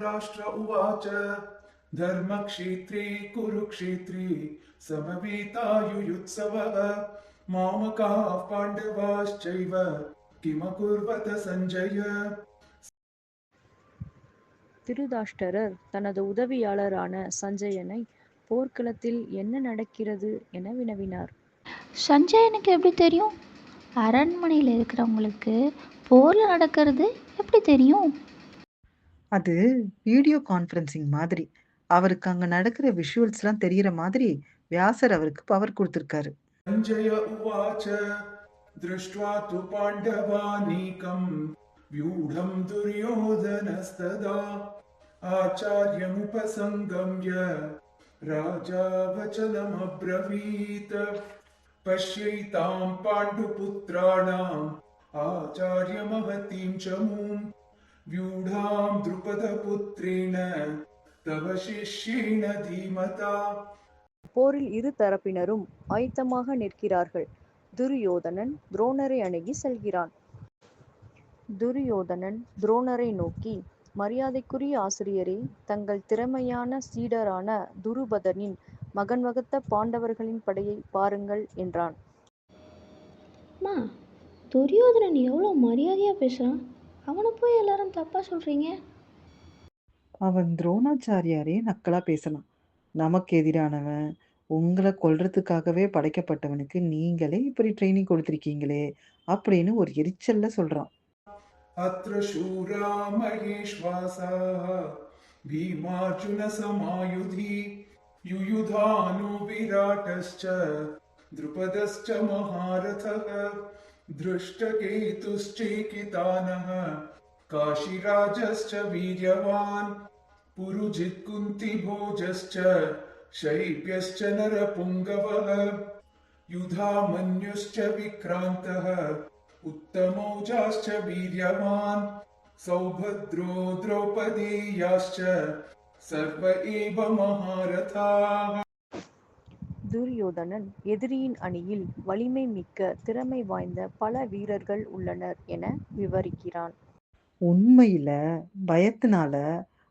राष्ट्र उवाच धर्मक्षेत्रे कुरुक्षेत्रे समवेतायुयुत्सवः मामकाः पाण्डवाश्चैव किमकुर्वत सञ्जय திருதாஷ்டரர் தனது உதவியாளரான சஞ்சயனை போர்க்களத்தில் என்ன நடக்கிறது என வினவினார் சஞ்சயனுக்கு எப்படி தெரியும் அரண்மனையில் இருக்கிறவங்களுக்கு போரில் நடக்கிறது எப்படி தெரியும் அது வீடியோ கான்ஃபரன்சிங் மாதிரி. அவருக்கு அங்க நடக்கிற விஷுவல்ஸ் எல்லாம் தெரியற மாதிரி வியாசர் அவருக்கு பவர் கொடுத்திருக்காரு. சஞ்சய உவாச்ச திருஷ்ட்வா து பாண்டவா பாண்டவானீகம் வியூடம் துரியோதனஸ்ததா ஆச்சாரியமுபசங்கம்ய ராஜா வச்சனமப்ரவீத் பஷ்யைதாம் பாண்டுபுத்திராணாம் ஆச்சாரியமவதீம் சமூம் मूम् व्यूढाम् द्रुपदपुत्रेण तव शिष्येण धीमता போரில் இரு தரப்பினரும் ஆயத்தமாக நிற்கிறார்கள் துரியோதனன் துரோணரை அணுகி செல்கிறான் துரியோதனன் துரோணரை நோக்கி மரியாதைக்குரிய ஆசிரியரே தங்கள் திறமையான சீடரான துருபதனின் மகன் வகுத்த பாண்டவர்களின் படையை பாருங்கள் என்றான் அம்மா துரியோதனன் எவ்வளோ மரியாதையாக பேசுகிறான் அவனை போய் எல்லாரும் தப்பாக சொல்கிறீங்க அவன் துரோணாச்சாரியாரே நக்கலா பேசலாம் நமக்கு எதிரானவன் உங்களை கொல்றதுக்காகவே படைக்கப்பட்டவனுக்கு நீங்களே இப்படி ட்ரைனிங் கொடுத்துருக்கீங்களே அப்படின்னு ஒரு எரிச்சல்ல சொல்றான் अत्र शूरा महेश्वासाः भीमार्जुनसमायुधि युयुधानो विराटश्च द्रुपदश्च महारथः धृष्टकेतुश्चेकितानः। काशीराजश्च वीर्यवान् पुरुजित्कुन्तिभोजश्च शैब्यश्च नरपुङ्गवः। युधामन्युश्च विक्रान्तः उत्तमौजाश्च वीर्यवान् सौभद्रो द्रौपदेयाश्च सर्व एव महारथाः துரியோதனன் எதிரியின் அணியில் வலிமை மிக்க திறமை வாய்ந்த பல வீரர்கள் உள்ளனர் என விவரிக்கிறான். உண்மையில பயத்தினால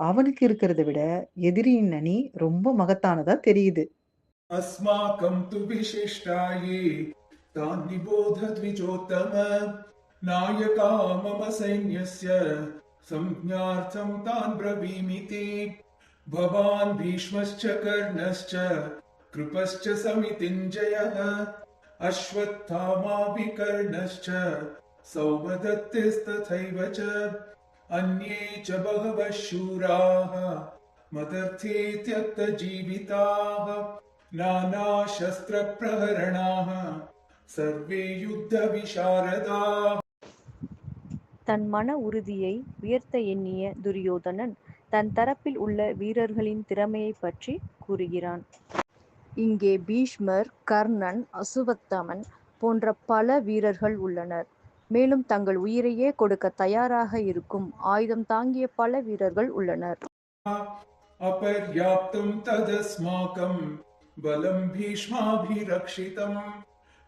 அவனுக்கு இருக்கிறத விட எதிரியின் அணி ரொம்ப மகத்தானதா தெரியுது. அஸ்மாக்கம் து விசிஷ்டாயே தான் நிபோத த்விஜோத்தம நாயகா மம சைன்யஸ்ய சம்ஞார்த்தம் தான் பிரவீமிதி பவான் பீஷ்மஸ்ச கர்ணஸ்ச कृपश्च समितिञ्जयः अश्वत्थामाभिकर्णश्च सौमदत्तिस्तथैव च अन्ये च बहवः शूराः मदर्थेत्यक्तजीविताः नानाशस्त्रप्रहरणाः सर्वे युद्धविशारदाः தன் மன உறுதியை உயர்த்த எண்ணிய துரியோதனன் தன் தரப்பில் உள்ள வீரர்களின் திறமையை பற்றி கூறுகிறான் இங்கே பீஷ்மர் கர்ணன் அசுவத்தமன் போன்ற பல வீரர்கள் உள்ளனர். மேலும் தங்கள் உயிரையே கொடுக்க தயாராக இருக்கும் ஆயுதம் தாங்கிய பல வீரர்கள் உள்ளனர். அபர்யாப்தம் ததஸ்மாகம் பலம் பீஷ்மாபிரக்ஷிதம்.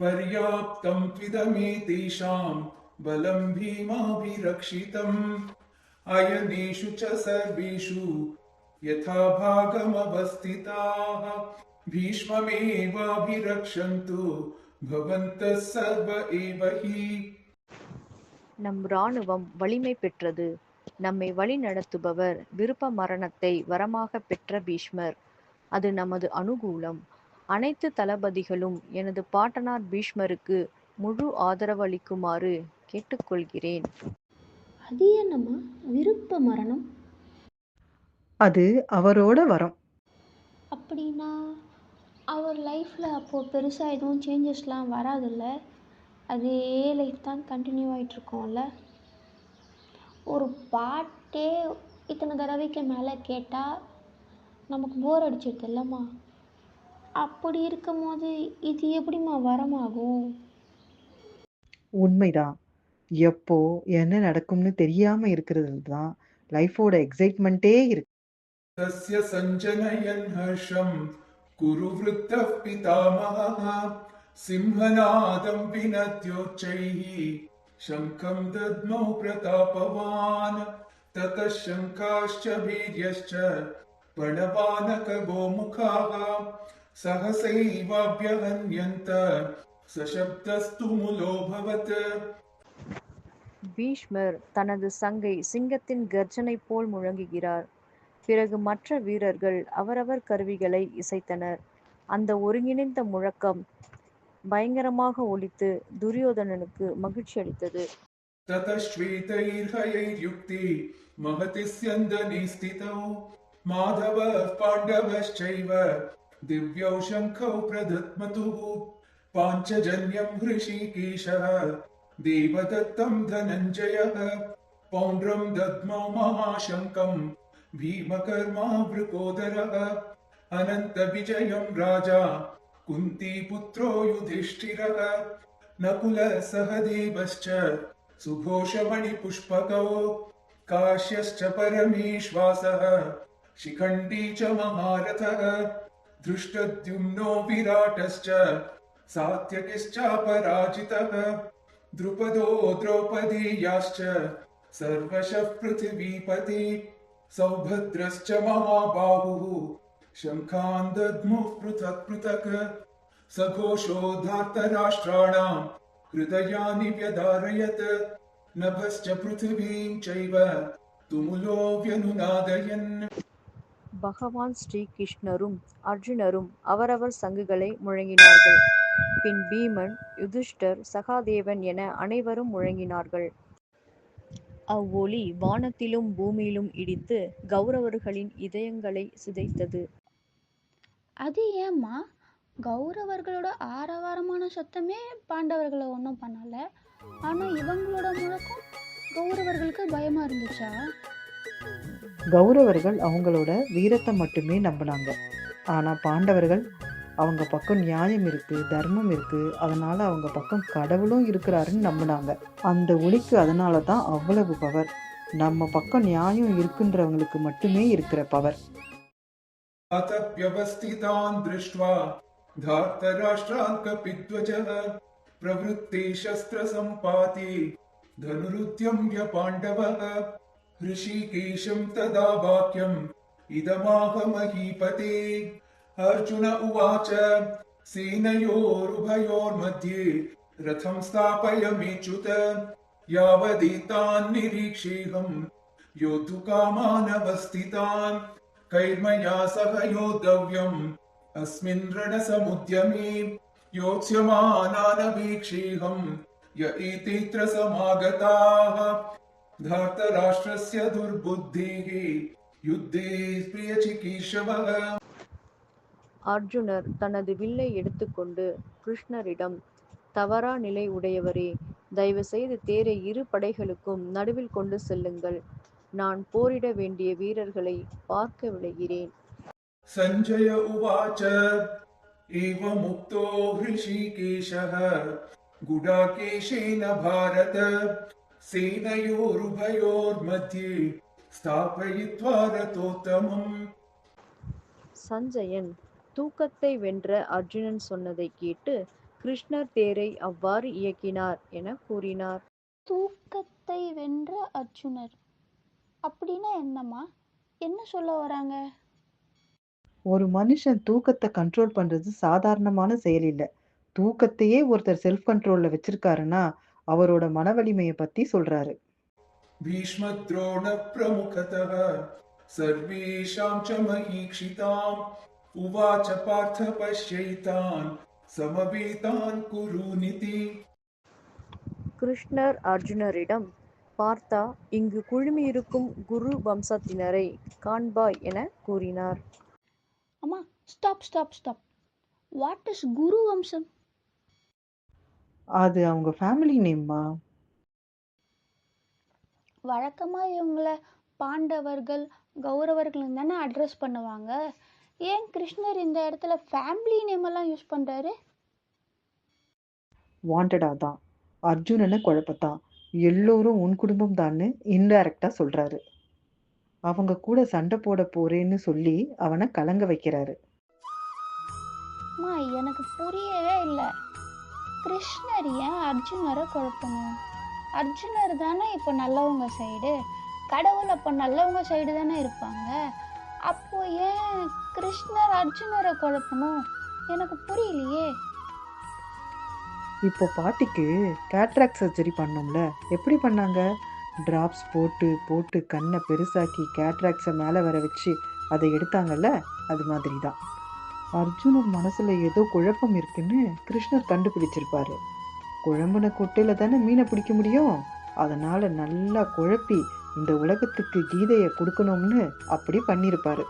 பர்யாப்தம் த்விதமே தேஷாம் பலம் பீமாபிரக்ஷிதம் அயனேஷு ச சர்வேஷு யதா பாகமவஸ்திதாக பீஷ்மமேவாபிரக்ஷந்து பவந்த சர்வ ஏவஹி நம் ராணுவம் வலிமை பெற்றது. நம்மை வழி நடத்துபவர் விருப்ப மரணத்தை வரமாக பெற்ற பீஷ்மர். அது நமது அனுகூலம். அனைத்து தளபதிகளும் எனது பாட்டனார் பீஷ்மருக்கு முழு ஆதரவளிக்குமாறு கேட்டுக்கொள்கிறேன். அது என்னம்மா? விருப்ப மரணம்? அது அவரோட வரம். அப்படின்னா? அவர் லைஃப்பில் அப்போது பெருசாக எதுவும் சேஞ்சஸ்லாம் வராதுல்ல? அதே லைஃப் தான் கண்டினியூ ஆகிட்ருக்கோம்ல ஒரு பாட்டே இத்தனை தடவைக்கு மேலே கேட்டால் நமக்கு போர் அடிச்சிடுது இல்லைம்மா. அப்படி இருக்கும் போது இது எப்படிம்மா வரமாகும்? உண்மைதான். எப்போ என்ன நடக்கும்னு தெரியாம இருக்கிறது தான் லைஃபோட எக்ஸைட்மெண்ட்டே இருக்கு. तस्य सञ्जनयन् हर्षम् कुरु वृत्तः पितामहः सिंहनादं विनद्योच्चैः शङ्खं दद्मौ प्रतापवान् ततः शङ्खाश्च वीर्यश्च प्रणवानकगोमुखाः सहसैवाभ्यहन्यन्त सशब्दस्तु मुलोऽभवत् பீஷ்மர் தனது சங்கை சிங்கத்தின் கர்ஜனை போல் முழங்குகிறார் பிறகு மற்ற வீரர்கள் அவரவர் கருவிகளை இசைத்தனர் அந்த ஒருங்கிணைந்த முழக்கம் பயங்கரமாக ஒலித்து துரியோதனனுக்கு மகிழ்ச்சி அளித்தது ततः श्वेतैर्हयैर्युक्ते महति स्यन्दने स्थितौ माधवः पाण्डवश्चैव दिव्यौ शङ्खौ प्रदत्मतुः पाञ्चजन्यम् हृषीकेशः देवदत्तम् धनञ्जयः पौण्ड्रम् दद्मौ महाशङ्कम् भीमकर्मा वृकोदरः अनन्तविजयम् राजा कुन्तीपुत्रो युधिष्ठिरः। नकुलः सहदेवश्च सुघोषमणिपुष्पकौ काश्यश्च परमेश्वासः शिखण्डी च महारथः धृष्टद्युम्नो विराटश्च सात्यकिश्चापराजितः द्रुपदो द्रौपदीयाश्च सर्वशः पृथिवीपति सौभद्रश्च महाबाहुः शङ्खान् दद्मुः पृथक् पृथक् सघोषो धार्तराष्ट्राणाम् हृदयानि व्यधारयत् नभश्च पृथिवीं चैव तुमुलो व्यनुनादयन् பகவான் ஸ்ரீ கிருஷ்ணரும் அர்ஜுனரும் அவரவர் சங்குகளை முழங்கினார்கள் பின் பீமன் யுதிஷ்டர் சகாதேவன் என அனைவரும் முழங்கினார்கள் அவ்வொலி வானத்திலும் பூமியிலும் இடித்து கௌரவர்களின் இதயங்களை சிதைத்தது. அது ஏம்மா? கௌரவர்களோட ஆரவாரமான சத்தமே பாண்டவர்களை ஒன்றும் பண்ணல. ஆனால் இவங்களோட முழக்கம் கௌரவர்களுக்கு பயமாக இருந்துச்சா? கௌரவர்கள் அவங்களோட வீரத்தை மட்டுமே நம்பினாங்க. ஆனா பாண்டவர்கள் அவங்க பக்கம் நியாயம் இருக்குது தர்மம் இருக்குது அதனால் அவங்க பக்கம் கடவுளும் இருக்கிறாருன்னு நம்பினாங்க. அந்த ஒளிக்கு அதனால தான் அவ்வளவு பவர் நம்ம பக்கம் நியாயம் இருக்குன்றவங்களுக்கு மட்டுமே இருக்கிற பவர் அத்தப்யவஸ்திதான் திருஷ்டுவா. தார்த்தராஷ்டிரான் கபித்வஜ பிரவருத்தி சஸ்திர சம்பாதி தனுருத்தியம்ய பாண்டவ ரிஷிகேஷம் ததா பாக்கியம் இதமாக மகிபதே. अर्जुन उवाच सेनयोरुभयोर्मध्ये रथं स्थापयमेच्युत यावदेतान् निरीक्षेऽहम् योद्धुकामानवस्थितान्। कैर्मया सह योद्धव्यम् अस्मिन् रणसमुद्यमे। योत्स्यमानानवीक्षेऽहम् य एतेऽत्र समागताः। धार्तराष्ट्रस्य दुर्बुद्धेः युद्धे प्रियचिकीर्षवः அர்ஜுனர் தனது வில்லை எடுத்துக்கொண்டு கிருஷ்ணரிடம் தவறா நிலை உடையவரே தயவு செய்து தேரை இரு படைகளுக்கும் நடுவில் கொண்டு செல்லுங்கள் நான் போரிட வேண்டிய வீரர்களை பார்க்க விளைகிறேன் सञ्जय उवाच एवमुक्तो हृषीकेशः गुडाकेशेन भारत सेनयोरुभयोर्मध्ये स्थापयित्वा रथोत्तमम् சஞ்சயன் தூக்கத்தை வென்ற அர்ஜுனன் சொன்னதை கேட்டு கிருஷ்ணர் தேரை அவ்வாறு இயக்கினார் என கூறினார் தூக்கத்தை வென்ற அர்ஜுனர் அப்படின்னா என்னம்மா என்ன சொல்ல வராங்க ஒரு மனுஷன் தூக்கத்தை கண்ட்ரோல் பண்றது சாதாரணமான செயல் இல்ல தூக்கத்தையே ஒருத்தர் செல்ஃப் கண்ட்ரோல்ல வச்சிருக்காருன்னா அவரோட மன வலிமையை பத்தி சொல்றாரு भीष्मद्रोणप्रमुखतः सर्वेषां च महीक्षिताम् उवाच पार्थ पश्यैतान् समवेतान् कुरूनिति கிருஷ்ணர் அர்ஜுனரிடம் பார்த்தா இங்கு குழுமியிருக்கும் குரு வம்சத்தினரை காண்பாய் என கூறினார் அம்மா stop stop stop what is குரு வம்சம் அது அவங்க ஃபேமிலி நேம்மா வழக்கமாக இவங்கள பாண்டவர்கள் கௌரவர்கள் தானே அட்ரஸ் பண்ணுவாங்க ஏன் கிருஷ்ணர் இந்த இடத்துல ஃபேமிலி நேம் எல்லாம் யூஸ் பண்ணுறாரு வாண்டடா தான். அர்ஜுனனை குழப்பத்தான். எல்லோரும் உன் குடும்பம் தான்னு இன்டைரக்டா சொல்றாரு. அவங்க கூட சண்டை போட போறேன்னு சொல்லி அவனை கலங்க வைக்கிறாரு. அம்மா எனக்கு புரியவே இல்லை. கிருஷ்ணர் ஏன் அர்ஜுனரை குழப்பணும்? அர்ஜுனர் தானே இப்போ நல்லவங்க சைடு கடவுள் அப்போ நல்லவங்க சைடு தானே இருப்பாங்க? அப்போ ஏன் கிருஷ்ணர் அர்ஜுனரை குழப்பணும்? எனக்கு புரியலையே. இப்போ பாட்டிக்கு கேட்ராக் சர்ஜரி பண்ணோம்ல எப்படி பண்ணாங்க? ட்ராப்ஸ் போட்டு போட்டு கண்ணை பெருசாக்கி கேட்ராக்ஸை மேலே வர வச்சு அதை எடுத்தாங்கல்ல அது மாதிரி தான் அர்ஜுனர் மனசில் ஏதோ குழப்பம் இருக்குன்னு கிருஷ்ணர் கண்டுபிடிச்சிருப்பாரு. குழம்புன கொட்டையில் தானே மீனை பிடிக்க முடியும்? அதனால் நல்லா குழப்பி இந்த உலகத்துக்கு கீதையை கொடுக்கணும்னு அப்படி பண்ணியிருப்பாரு.